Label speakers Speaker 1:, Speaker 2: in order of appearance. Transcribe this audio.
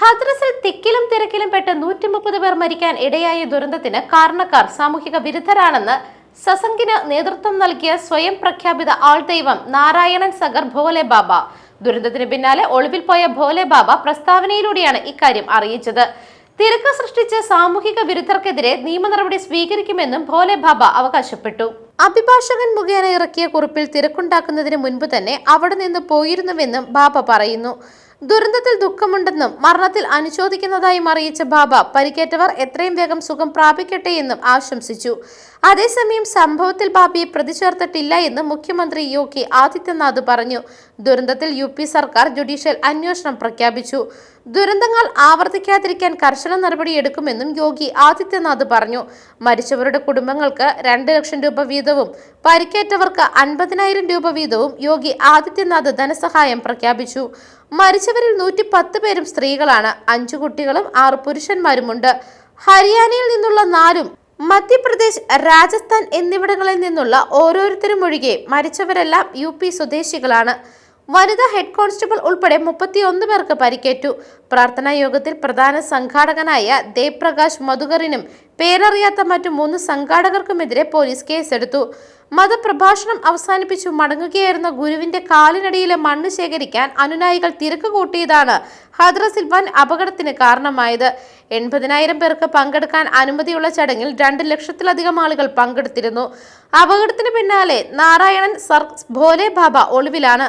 Speaker 1: ഹദ്രസിൽ തിക്കിലും തിരക്കിലും പെട്ട് നൂറ്റി മുപ്പത് പേർ മരിക്കാൻ ഇടയായ ദുരന്തത്തിന് കാരണക്കാർ സാമൂഹിക വിരുദ്ധരാണെന്ന് സസംഗിന് നേതൃത്വം നൽകിയ സ്വയം പ്രഖ്യാപിത ആൾദൈവം നാരായണൻ സഗർ ഭോലെ ബാബ. ദുരന്തത്തിന് പിന്നാലെ ഒളിവിൽ പോയ ഭോലെ ബാബ പ്രസ്താവനയിലൂടെയാണ് ഇക്കാര്യം അറിയിച്ചത്. തിരക്ക് സൃഷ്ടിച്ച സാമൂഹിക വിരുദ്ധർക്കെതിരെ നിയമ നടപടി സ്വീകരിക്കുമെന്നും ഭോലെ ബാബ അവകാശപ്പെട്ടു. അഭിഭാഷകൻ മുഖേന ഇറക്കിയ കുറിപ്പിൽ തിരക്കുണ്ടാക്കുന്നതിന് മുൻപ് തന്നെ അവിടെ നിന്ന് പോയിരുന്നുവെന്നും ബാബ പറയുന്നു. ദുരന്തത്തിൽ ദുഃഖമുണ്ടെന്നും മരണത്തിൽ അനുശോദിക്കുന്നതായും അറിയിച്ച ബാബ പരിക്കേറ്റവർ എത്രയും വേഗം സുഖം പ്രാപിക്കട്ടെ എന്നും ആശംസിച്ചു. അതേസമയം സംഭവത്തിൽ ബാബിയെ പ്രതി ചേർത്തിട്ടില്ല എന്ന് മുഖ്യമന്ത്രി യോഗി ആദിത്യനാഥ് പറഞ്ഞു. ദുരന്തത്തിൽ യു പി സർക്കാർ ജുഡീഷ്യൽ അന്വേഷണം പ്രഖ്യാപിച്ചു. ദുരന്തങ്ങൾ ആവർത്തിക്കാതിരിക്കാൻ കർശന നടപടിയെടുക്കുമെന്നും യോഗി ആദിത്യനാഥ് പറഞ്ഞു. മരിച്ചവരുടെ കുടുംബങ്ങൾക്ക് രണ്ട് ലക്ഷം രൂപ വീതവും പരിക്കേറ്റവർക്ക് അൻപതിനായിരം രൂപ വീതവും യോഗി ആദിത്യനാഥ് ധനസഹായം പ്രഖ്യാപിച്ചു. മരിച്ചവരിൽ നൂറ്റി പത്ത് പേരും സ്ത്രീകളാണ്. അഞ്ചു കുട്ടികളും ആറ് പുരുഷന്മാരുമുണ്ട്. ഹരിയാനയിൽ നിന്നുള്ള നാലും മധ്യപ്രദേശ് രാജസ്ഥാൻ എന്നിവിടങ്ങളിൽ നിന്നുള്ള ഓരോരുത്തരും ഒഴികെ മരിച്ചവരെല്ലാം യു പി സ്വദേശികളാണ്. വനിതാ ഹെഡ് കോൺസ്റ്റബിൾ ഉൾപ്പെടെ മുപ്പത്തിയൊന്ന് പേർക്ക് പരിക്കേറ്റു. പ്രാർത്ഥനാ യോഗത്തിൽ പ്രധാന സംഘാടകനായ ദേവ്പ്രകാശ് മധുകറിനും പേരറിയാത്ത മറ്റു മൂന്ന് സംഘാടകർക്കുമെതിരെ പോലീസ് കേസെടുത്തു. മതപ്രഭാഷണം അവസാനിപ്പിച്ചു മടങ്ങുകയായിരുന്ന ഗുരുവിന്റെ കാലിനടിയിലെ മണ്ണ് ശേഖരിക്കാൻ അനുനായികൾ തിരക്ക് കൂട്ടിയതാണ് ഹദ്രസിൽ വൻ അപകടത്തിന് കാരണമായത്. എൺപതിനായിരം പേർക്ക് പങ്കെടുക്കാൻ അനുമതിയുള്ള ചടങ്ങിൽ രണ്ട് ലക്ഷത്തിലധികം ആളുകൾ പങ്കെടുത്തിരുന്നു. അപകടത്തിന് പിന്നാലെ നാരായണൻ സർ ഭോലെ ബാബ ഒളിവിലാണ്.